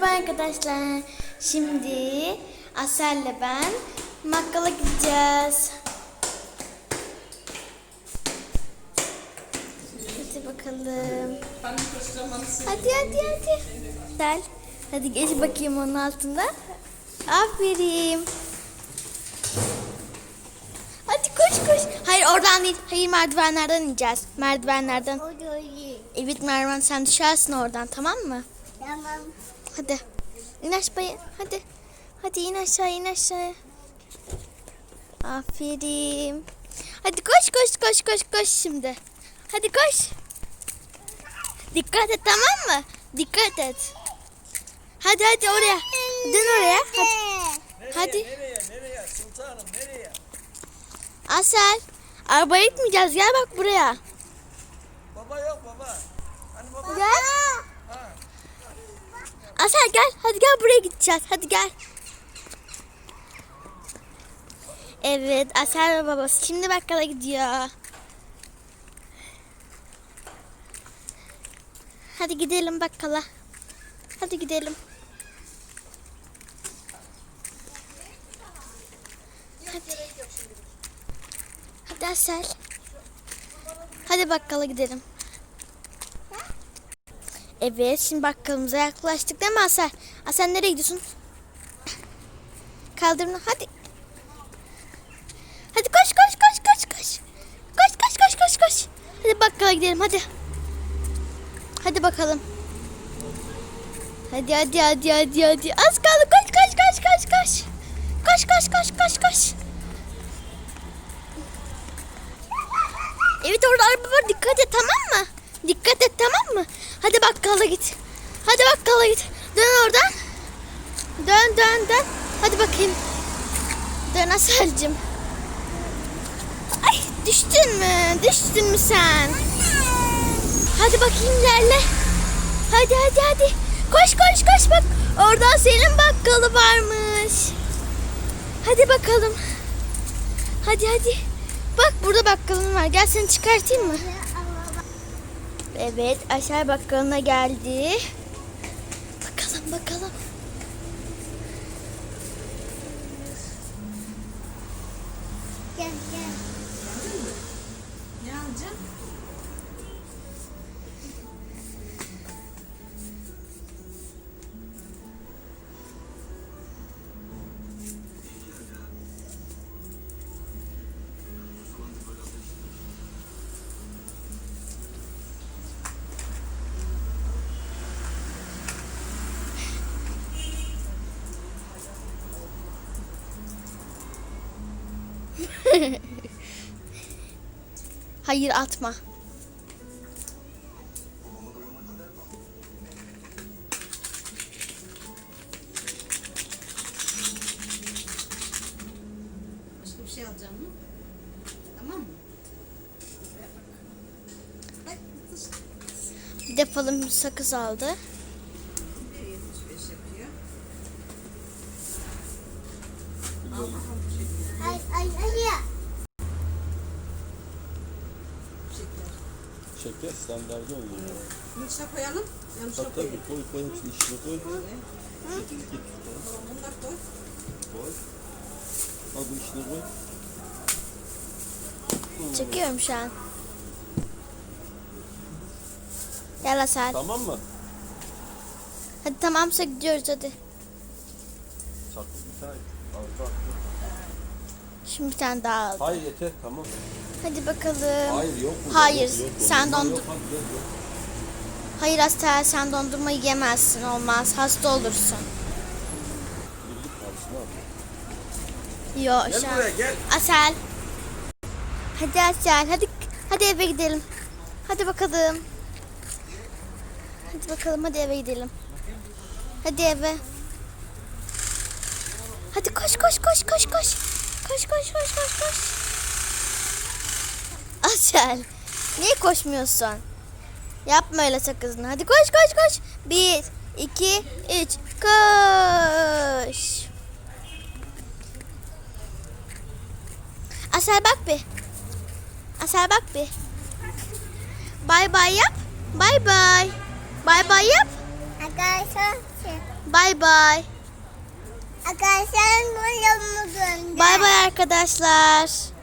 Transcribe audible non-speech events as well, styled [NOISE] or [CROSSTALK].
Merhaba arkadaşlar. Şimdi Asel'le ben Makkala gideceğiz. Hadi bakalım. Hadi hadi hadi. Gel. Hadi geç bakayım onun altında. Aferin. Hadi koş koş. Hayır oradan değil. Hayır merdivenlerden ineceğiz. Merdivenlerden. Evet Mervan sen düşersin oradan tamam mı? Tamam. Hadi. İn aşağıya. Hadi. Hadi in aşağı in aşağı. Aferin. Hadi koş koş koş koş koş şimdi. Hadi koş. Dikkat et tamam mı? Dikkat et. Hadi hadi oraya. Dön oraya. Hadi. Hadi. Nereye, nereye? Sultanım nereye? Asel. Arabaya gitmeyeceğiz. Gel bak buraya. Asel gel. Hadi gel buraya gideceğiz. Hadi gel. Evet Asel ve babası şimdi bakkala gidiyor. Hadi gidelim bakkala. Hadi gidelim. Hadi. Hadi Asel. Hadi bakkala gidelim. Evet şimdi bakkalımıza yaklaştık değil mi Asel? Asel nereye gidiyorsun? Kaldırımdan hadi. Hadi koş koş koş koş koş. Koş koş koş koş koş. Hadi bakkala gidelim hadi. Hadi bakalım. Hadi hadi hadi hadi hadi. Az kaldı koş koş koş koş koş. Koş koş koş koş koş. Evet orada araba var dikkat et tamam mı? Dikkat et tamam mı? Hadi bakkala git. Hadi bakkala git. Dön oradan. Dön dön dön. Hadi bakayım. Dön Aselcim. Ay düştün mü? Düştün mü sen? Hadi bakayım ilerle. Hadi hadi hadi. Koş koş koş bak. Orada senin bakkalı varmış. Hadi bakalım. Hadi hadi. Bak burada bakkalın var. Gel seni çıkartayım mı? Evet aşağı bakkalına geldi. Bakalım bakalım. Gel gel. [LAUGHS] Hayır atma. Başka bir şey alacağım mı? Tamam mı? Bir de falım sakız aldı. 1.75 yapıyor. Al bakalım poşetleri. Ay ay ay ya. Poşetler. Şeker standardı oluyor. İçine koyalım. Yanlış Tabii koyalım. tabii koy koy hepsini içine koy. Git da koy. koy. Al bu içine koy. Çekiyorum şu an. Gel Asel. Tamam mı? Hadi tamamsa gidiyoruz hadi. Sakın bir tane. Şimdi bir tane daha al. Hayır yeter tamam. Hadi bakalım. Hayır yok mu? Hayır, Yok, yok, sen dondur- yok, yok. Hayır Asel sen dondurma yiyemezsin olmaz. Hasta olursun. Birlik karşısına al. Yo Gel şu an. buraya gel. Asel. Hadi Asel hadi hadi eve gidelim. Hadi bakalım. Hadi bakalım hadi eve gidelim. Hadi eve. Hadi koş koş koş koş koş. Koş koş koş koş koş. Asel. Niye koşmuyorsun? Yapma öyle sakızını. Hadi koş koş koş. Bir, iki, üç. Koş. Asel bak bir. Asel bak bir. Bay bay yap. Bay bay. Bay bay yap. Arkadaşlar. Bay Bay bay. Arkadaşlar bu. Bay bay arkadaşlar.